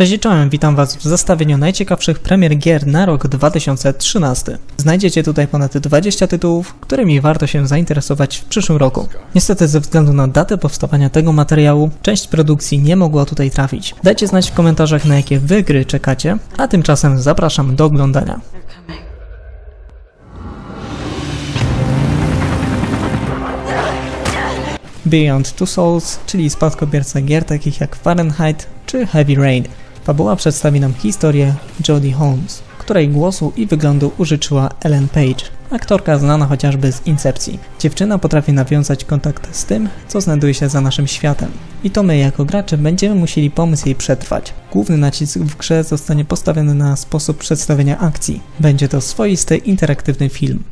Cześć czołem, witam Was w zestawieniu najciekawszych premier gier na rok 2013. Znajdziecie tutaj ponad 20 tytułów, którymi warto się zainteresować w przyszłym roku. Niestety ze względu na datę powstawania tego materiału, część produkcji nie mogła tutaj trafić. Dajcie znać w komentarzach na jakie Wy gry czekacie, a tymczasem zapraszam do oglądania. Beyond Two Souls, czyli spadkobierca gier takich jak Fahrenheit czy Heavy Rain. Fabuła przedstawi nam historię Jodie Holmes, której głosu i wyglądu użyczyła Ellen Page, aktorka znana chociażby z Incepcji. Dziewczyna potrafi nawiązać kontakt z tym, co znajduje się za naszym światem. I to my jako gracze będziemy musieli pomóc jej przetrwać. Główny nacisk w grze zostanie postawiony na sposób przedstawienia akcji. Będzie to swoisty interaktywny film.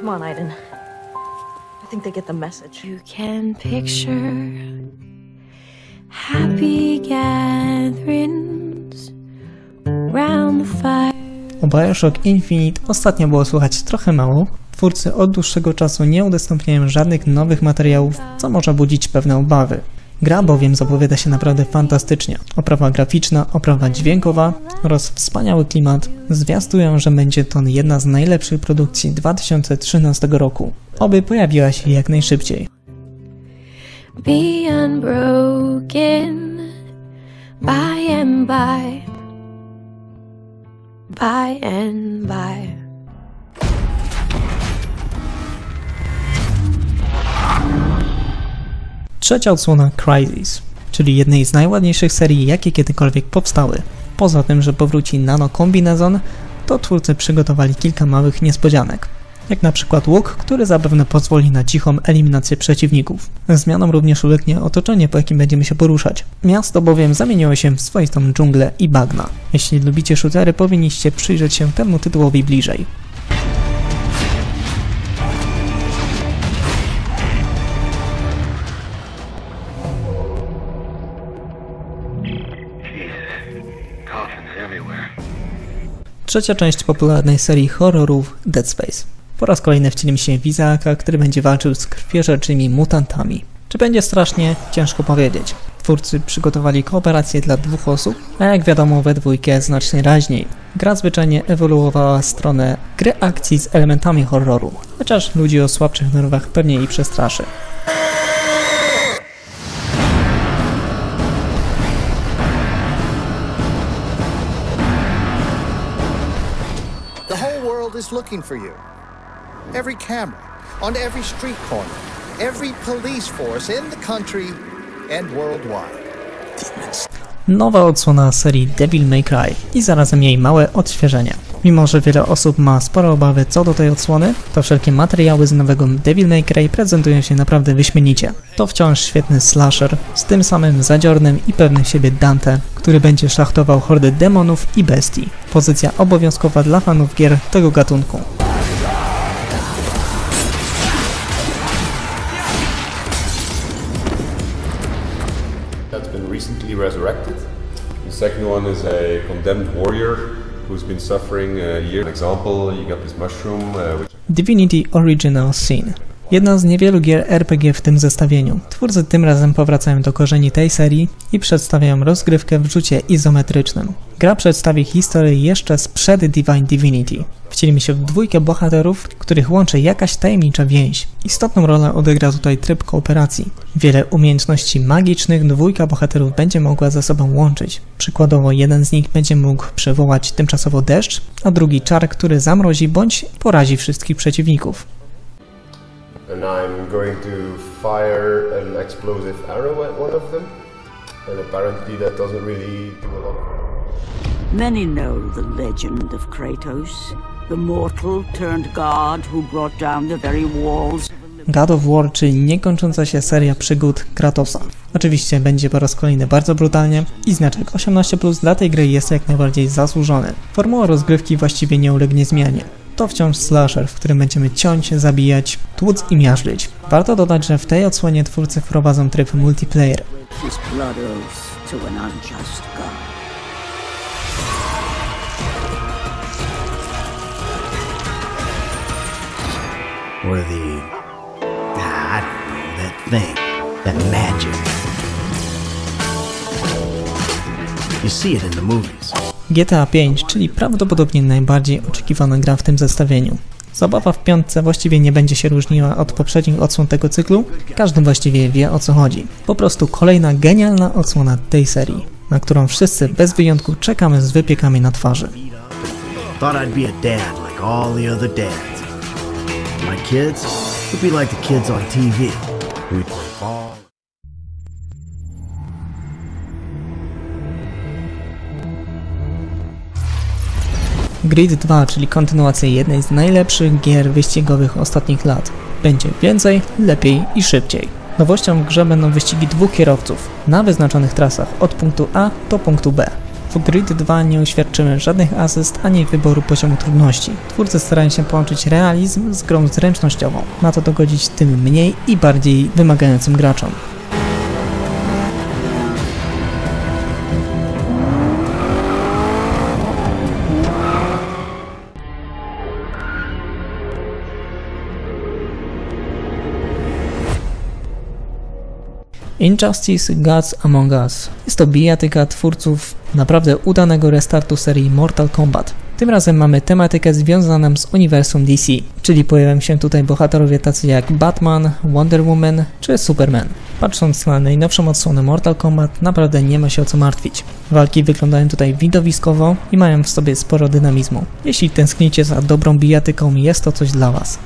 Come on, Aiden. Think they get the message. You can picture happy gatherings round the fire. O Bioshock Infinite ostatnio było słychać trochę mało. Twórcy od dłuższego czasu nie udostępniają żadnych nowych materiałów, co może budzić pewne obawy. Gra bowiem zapowiada się naprawdę fantastycznie. Oprawa graficzna, oprawa dźwiękowa oraz wspaniały klimat zwiastują, że będzie to jedna z najlepszych produkcji 2013 roku. Oby pojawiła się jak najszybciej. Be unbroken by and by. By and by. Trzecia odsłona Crysis, czyli jednej z najładniejszych serii, jakie kiedykolwiek powstały. Poza tym, że powróci nano kombinezon, to twórcy przygotowali kilka małych niespodzianek. Jak na przykład łuk, który zapewne pozwoli na cichą eliminację przeciwników. Zmianą również ulegnie otoczenie, po jakim będziemy się poruszać. Miasto bowiem zamieniło się w swoistą dżunglę i bagna. Jeśli lubicie shootery, powinniście przyjrzeć się temu tytułowi bliżej. Trzecia część popularnej serii horrorów Dead Space. Po raz kolejny wcielimy się w Izaaka, który będzie walczył z krwiożerczymi mutantami. Czy będzie strasznie? Ciężko powiedzieć. Twórcy przygotowali kooperację dla dwóch osób, a jak wiadomo we dwójkę znacznie raźniej. Gra zwyczajnie ewoluowała w stronę gry akcji z elementami horroru, chociaż ludzi o słabszych nerwach pewnie jej przestraszy. Looking for you. Every camera, on every street corner, every police force in the country and worldwide. Nowa odsłona serii Devil May Cry i zarazem jej małe odświeżenie. Mimo, że wiele osób ma spore obawy co do tej odsłony, to wszelkie materiały z nowego Devil May Cry prezentują się naprawdę wyśmienicie. To wciąż świetny slasher z tym samym zadziornym i pewnym siebie Dante, który będzie szachtował hordy demonów i bestii. Pozycja obowiązkowa dla fanów gier tego gatunku. The second one is a condemned warrior who's been suffering a year. An example, you got this mushroom, uh, Divinity Original Sin. Jedna z niewielu gier RPG w tym zestawieniu. Twórcy tym razem powracają do korzeni tej serii i przedstawiają rozgrywkę w rzucie izometrycznym. Gra przedstawi historię jeszcze sprzed Divine Divinity. Wcielimy się w dwójkę bohaterów, których łączy jakaś tajemnicza więź. Istotną rolę odegra tutaj tryb kooperacji. Wiele umiejętności magicznych dwójka bohaterów będzie mogła ze sobą łączyć. Przykładowo jeden z nich będzie mógł przywołać tymczasowo deszcz, a drugi czar, który zamrozi bądź porazi wszystkich przeciwników. And I'm going to fire an explosive arrow at one of them. And apparently that doesn't really do a lot Many know the legend of Kratos, the mortal turned god who brought down the very walls God of War, czyli niekończąca się seria przygód Kratosa. Oczywiście będzie po raz kolejny bardzo brutalnie i znaczek 18 dla tej gry jest jak najbardziej zasłużony. Formuła rozgrywki właściwie nie ulegnie zmianie. To wciąż slasher, w którym będziemy ciąć, zabijać, tłuc i miażdżyć. Warto dodać, że w tej odsłonie twórcy wprowadzą tryb multiplayer. his blood oath to an unjust god. or the I don't know that thing, that magic. You see it in the movies. GTA 5, czyli prawdopodobnie najbardziej oczekiwana gra w tym zestawieniu. Zabawa w piątce właściwie nie będzie się różniła od poprzednich odsłon tego cyklu, każdy właściwie wie o co chodzi. Po prostu kolejna genialna odsłona tej serii, na którą wszyscy bez wyjątku czekamy z wypiekami na twarzy. Thought I'd be a dad like all the other dads. My kids would be like the kids on TV. We'd Grid 2, czyli kontynuacja jednej z najlepszych gier wyścigowych ostatnich lat. Będzie więcej, lepiej i szybciej. Nowością w grze będą wyścigi dwóch kierowców na wyznaczonych trasach od punktu A do punktu B. W Grid 2 nie uświadczymy żadnych asyst ani wyboru poziomu trudności. Twórcy starają się połączyć realizm z grą zręcznościową. Ma to dogodzić tym mniej i bardziej wymagającym graczom. Injustice Gods Among Us. Jest to bijatyka twórców naprawdę udanego restartu serii Mortal Kombat. Tym razem mamy tematykę związaną z uniwersum DC, czyli pojawiają się tutaj bohaterowie tacy jak Batman, Wonder Woman czy Superman. Patrząc na najnowszą odsłonę Mortal Kombat, naprawdę nie ma się o co martwić. Walki wyglądają tutaj widowiskowo i mają w sobie sporo dynamizmu. Jeśli tęsknicie za dobrą bijatyką, jest to coś dla Was.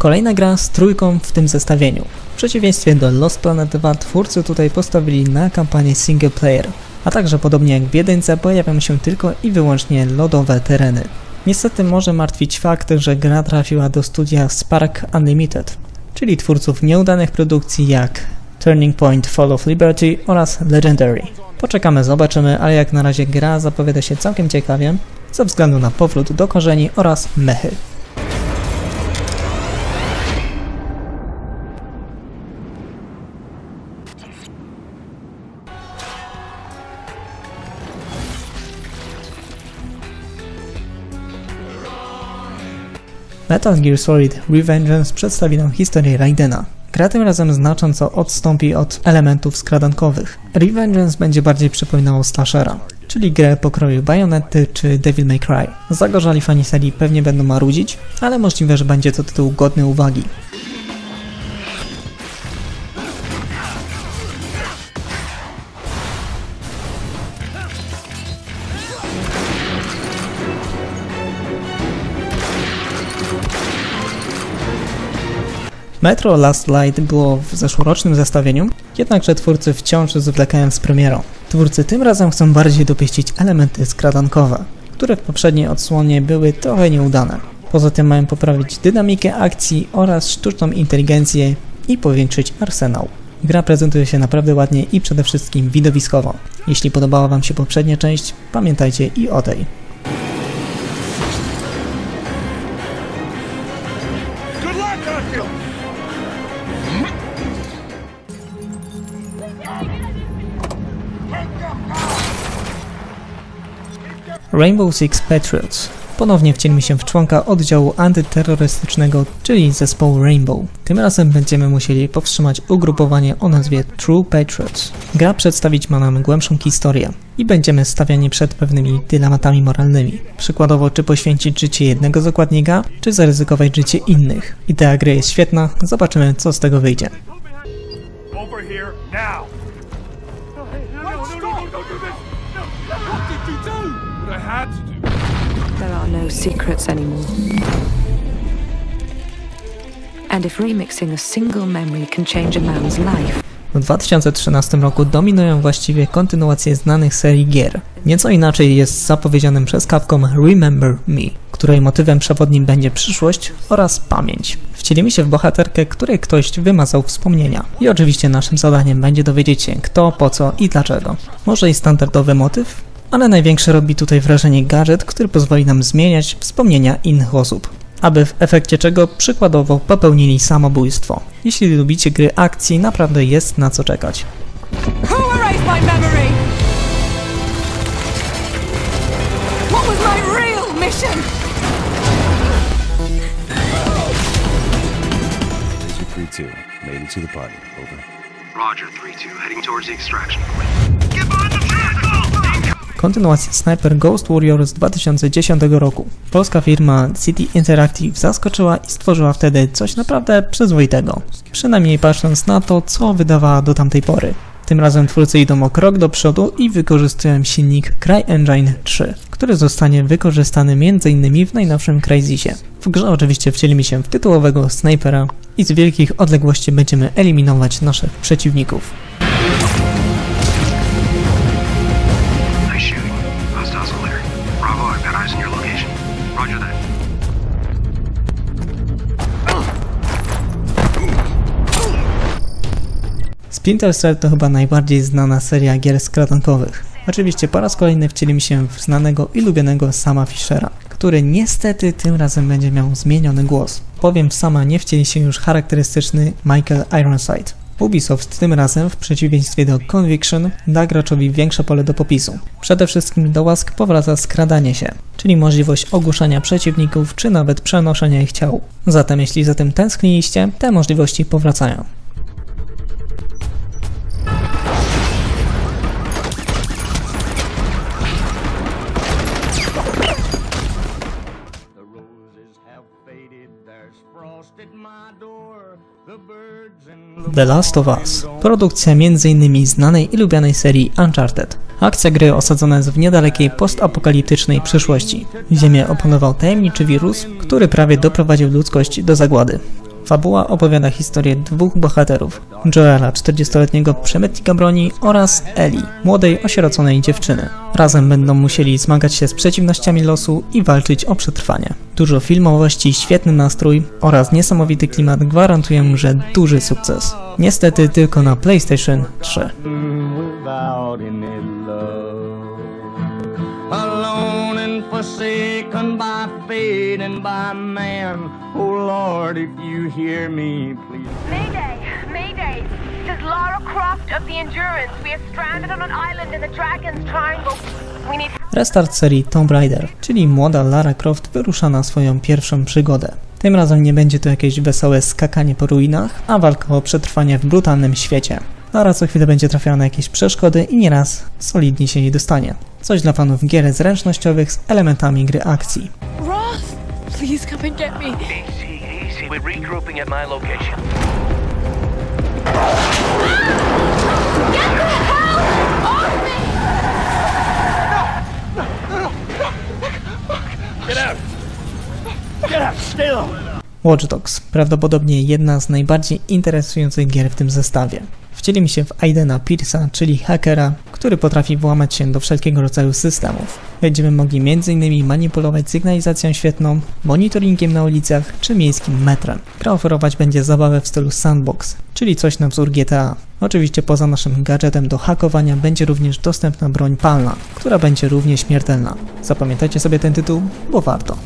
Kolejna gra z trójką w tym zestawieniu. W przeciwieństwie do Lost Planet 2 twórcy tutaj postawili na kampanię single player, a także podobnie jak w jedynce pojawiają się tylko i wyłącznie lodowe tereny. Niestety może martwić fakt, że gra trafiła do studia Spark Unlimited, czyli twórców nieudanych produkcji jak Turning Point Fall of Liberty oraz Legendary. Poczekamy, zobaczymy, ale jak na razie gra zapowiada się całkiem ciekawie, ze względu na powrót do korzeni oraz mechy. Metal Gear Solid Revengeance przedstawi nam historię Raidena. Gra tym razem znacząco odstąpi od elementów skradankowych. Revengeance będzie bardziej przypominało slashera, czyli grę pokroju Bayonety czy Devil May Cry. Zagorzali fani serii pewnie będą marudzić, ale możliwe, że będzie to tytuł godny uwagi. Metro Last Light było w zeszłorocznym zestawieniu, jednakże twórcy wciąż zwlekają z premierą. Twórcy tym razem chcą bardziej dopieścić elementy skradankowe, które w poprzedniej odsłonie były trochę nieudane. Poza tym mają poprawić dynamikę akcji oraz sztuczną inteligencję i powiększyć arsenał. Gra prezentuje się naprawdę ładnie i przede wszystkim widowiskowo. Jeśli podobała Wam się poprzednia część, pamiętajcie i o tej. Rainbow Six Patriots. Ponownie wcielmy się w członka oddziału antyterrorystycznego, czyli zespołu Rainbow. Tym razem będziemy musieli powstrzymać ugrupowanie o nazwie True Patriots. Gra przedstawić ma nam głębszą historię i będziemy stawiani przed pewnymi dylematami moralnymi. Przykładowo, czy poświęcić życie jednego zakładnika, czy zaryzykować życie innych. Idea gry jest świetna, zobaczymy co z tego wyjdzie. Secrets anymore. And if remixing a single memory can change a man's life, W 2013 roku dominują właściwie kontynuacje znanych serii gier. Nieco inaczej jest zapowiedzianym przez Capcom Remember Me, której motywem przewodnim będzie przyszłość oraz pamięć. Wcielimy się w bohaterkę, której ktoś wymazał wspomnienia. I oczywiście naszym zadaniem będzie dowiedzieć się kto, po co i dlaczego. Może i standardowy motyw? Ale największe robi tutaj wrażenie gadżet, który pozwoli nam zmieniać wspomnienia innych osób. aby w efekcie czego przykładowo popełnili samobójstwo. Jeśli lubicie gry akcji, naprawdę jest na co czekać. Who erased my memory? What was my real mission? Laser 3-2, made it to the party. Over. Roger, 3-2, heading towards the extraction point. Kontynuacja Sniper Ghost Warrior z 2010 roku. Polska firma City Interactive zaskoczyła i stworzyła wtedy coś naprawdę przyzwoitego. Przynajmniej patrząc na to, co wydawała do tamtej pory. Tym razem twórcy idą o krok do przodu i wykorzystują silnik CryEngine 3, który zostanie wykorzystany m.in. w najnowszym Crysisie. W grze oczywiście wcielimy się w tytułowego snajpera i z wielkich odległości będziemy eliminować naszych przeciwników. Splinter Cell to chyba najbardziej znana seria gier skradankowych. Oczywiście po raz kolejny wcielimy się w znanego i lubionego Sama Fischera, który niestety tym razem będzie miał zmieniony głos. Powiem Sama nie wcieli się już charakterystyczny Michael Ironside. Ubisoft tym razem, w przeciwieństwie do Conviction, da graczowi większe pole do popisu. Przede wszystkim do łask powraca skradanie się, czyli możliwość ogłuszania przeciwników, czy nawet przenoszenia ich ciał. Zatem jeśli za tym tęskniliście, te możliwości powracają. The Last of Us. Produkcja m.in. znanej i lubianej serii Uncharted. Akcja gry osadzona jest w niedalekiej postapokaliptycznej przyszłości. Ziemię opanował tajemniczy wirus, który prawie doprowadził ludzkość do zagłady. Fabuła opowiada historię dwóch bohaterów, Joela, 40-letniego przemytnika broni oraz Eli, młodej, osieroconej dziewczyny. Razem będą musieli zmagać się z przeciwnościami losu i walczyć o przetrwanie. Dużo filmowości, świetny nastrój oraz niesamowity klimat gwarantują, że duży sukces. Niestety tylko na PlayStation 3. forsaken by fate and by man. Oh Lord, if you hear me, please. Mayday! Mayday! This is Lara Croft of the Endurance. We are stranded on an island in the Dragon's Triangle. We need Restart serii Tomb Raider, czyli młoda Lara Croft wyrusza na swoją pierwszą przygodę. Tym razem nie będzie to jakieś wesołe skakanie po ruinach, a walka o przetrwanie w brutalnym świecie. Lara co chwilę będzie trafiała na jakieś przeszkody i nieraz solidnie się jej dostanie. Coś dla fanów gier zręcznościowych z elementami gry akcji. Roth, please come and get me. Easy, easy. We're regrouping at my location. Get out! Get out! Stay low! Watch Dogs, prawdopodobnie jedna z najbardziej interesujących gier w tym zestawie. Wcielimy się w Aidena Pierce'a, czyli hakera, który potrafi włamać się do wszelkiego rodzaju systemów. Będziemy mogli m.in. manipulować sygnalizacją świetną, monitoringiem na ulicach czy miejskim metrem. Gra oferować będzie zabawę w stylu sandbox, czyli coś na wzór GTA. Oczywiście poza naszym gadżetem do hakowania będzie również dostępna broń palna, która będzie równie śmiertelna. Zapamiętajcie sobie ten tytuł, bo warto.